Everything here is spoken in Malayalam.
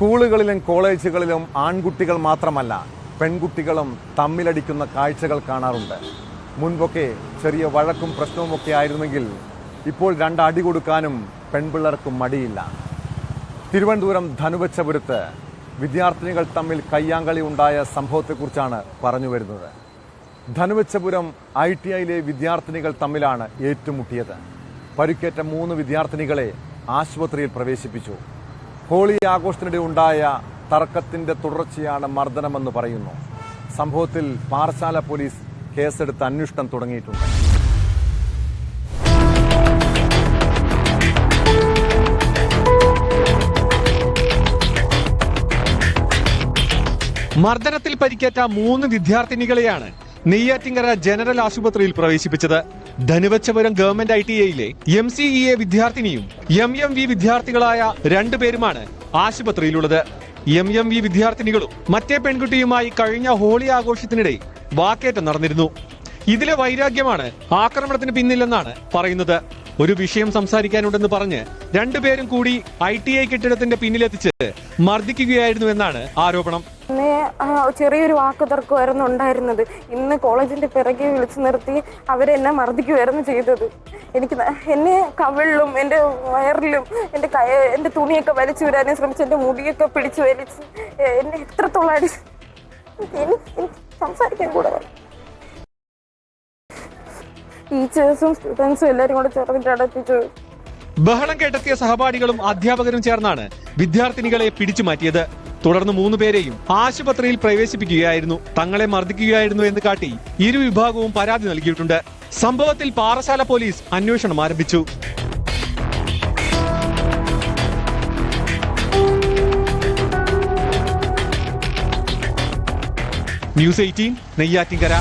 സ്കൂളുകളിലും കോളേജുകളിലും ആൺകുട്ടികൾ മാത്രമല്ല പെൺകുട്ടികളും തമ്മിലടിക്കുന്ന കാഴ്ചകൾ കാണാറുണ്ട്. മുൻപൊക്കെ ചെറിയ വഴക്കും പ്രശ്നവും ഒക്കെ ആയിരുന്നെങ്കിൽ ഇപ്പോൾ രണ്ടടി കൊടുക്കാനും പെൺപിള്ളേർക്കും മടിയില്ല. തിരുവനന്തപുരം ധനുവച്ചപുരത്ത് വിദ്യാർത്ഥിനികൾ തമ്മിൽ കയ്യാങ്കളി ഉണ്ടായ സംഭവത്തെക്കുറിച്ചാണ് പറഞ്ഞു വരുന്നത്. ധനുവച്ചപുരം ഐ ടി ഐയിലെ വിദ്യാർത്ഥിനികൾ തമ്മിലാണ് ഏറ്റുമുട്ടിയത്. പരുക്കേറ്റ മൂന്ന് വിദ്യാർത്ഥിനികളെ ആശുപത്രിയിൽ പ്രവേശിപ്പിച്ചു. ഹോളി ആഘോഷത്തിനിടെ ഉണ്ടായ തർക്കത്തിന്റെ തുടർച്ചയാണ് മർദ്ദനമെന്ന് പറയുന്നു. സംഭവത്തിൽ പാറശാല പോലീസ് കേസെടുത്ത് അന്വേഷണം തുടങ്ങിയിട്ടുണ്ട്. മർദ്ദനത്തിൽ പരിക്കേറ്റ മൂന്ന് വിദ്യാർത്ഥിനികളെയാണ് നെയ്യാറ്റിങ്കര ജനറൽ ആശുപത്രിയിൽ പ്രവേശിപ്പിച്ചത്. ധനുവച്ചപുരം ഗവൺമെന്റ് ഐ ടി ഐയിലെ എം സി ഇ എ വിദ്യാർത്ഥിനിയും എം എം വി വിദ്യാർത്ഥികളായ രണ്ടുപേരുമാണ് ആശുപത്രിയിലുള്ളത്. എം എം വി വിദ്യാർത്ഥിനികളും മറ്റേ പെൺകുട്ടിയുമായി കഴിഞ്ഞ ഹോളി ആഘോഷത്തിനിടെ വാക്കേറ്റം നടന്നിരുന്നു. ഇതിലെ വൈരാഗ്യമാണ് ആക്രമണത്തിന് പിന്നിലെന്നാണ് പറയുന്നത്. ഒരു വിഷയം സംസാരിക്കാനുണ്ടെന്ന് പറഞ്ഞ് രണ്ടുപേരും കൂടി ഐ ടി ഐ കെട്ടിടത്തിന്റെ പിന്നിലെത്തിച്ച് മർദ്ദിക്കുകയായിരുന്നു എന്നാണ് ആരോപണം. ചെറിയൊരു വാക്ക് തർക്കമായിരുന്നു ഉണ്ടായിരുന്നത്. ഇന്ന് കോളേജിന്റെ പിറകെ വിളിച്ചു നിർത്തി അവരെന്നെ മർദ്ദിക്കുമായിരുന്നു ചെയ്തത്. എനിക്ക് എന്നെ കവിളിലും എന്റെ വയറിലും എന്റെ കയ എന്റെ തുണിയൊക്കെ വലിച്ചു വരാനും ശ്രമിച്ചു എന്റെ മുടിയൊക്കെ പിടിച്ചു വലിച്ച് എന്നെ എത്രത്തോളം അടി എനിക്ക് സംസാരിക്കാൻ കൂടെ. ടീച്ചേഴ്സും സ്റ്റുഡൻസും എല്ലാവരും കൂടെ ചേർന്നിട്ട് അടുപ്പിച്ചു ബഹളം കേട്ടെത്തിയ സഹപാഠികളും അധ്യാപകരും ചേർന്നാണ് വിദ്യാർത്ഥിനികളെ പിടിച്ചു മാറ്റിയത്. തുടർന്ന് മൂന്ന് പേരെയും ആശുപത്രിയിൽ പ്രവേശിപ്പിക്കുകയായിരുന്നു. തങ്ങളെ മർദ്ദിക്കുകയായിരുന്നു എന്ന് കാട്ടി ഇരു വിഭാഗവും പരാതി നൽകിയിട്ടുണ്ട്. സംഭവത്തിൽ പാറശാല പോലീസ് അന്വേഷണം ആരംഭിച്ചു. News eighteen Neyyattinkara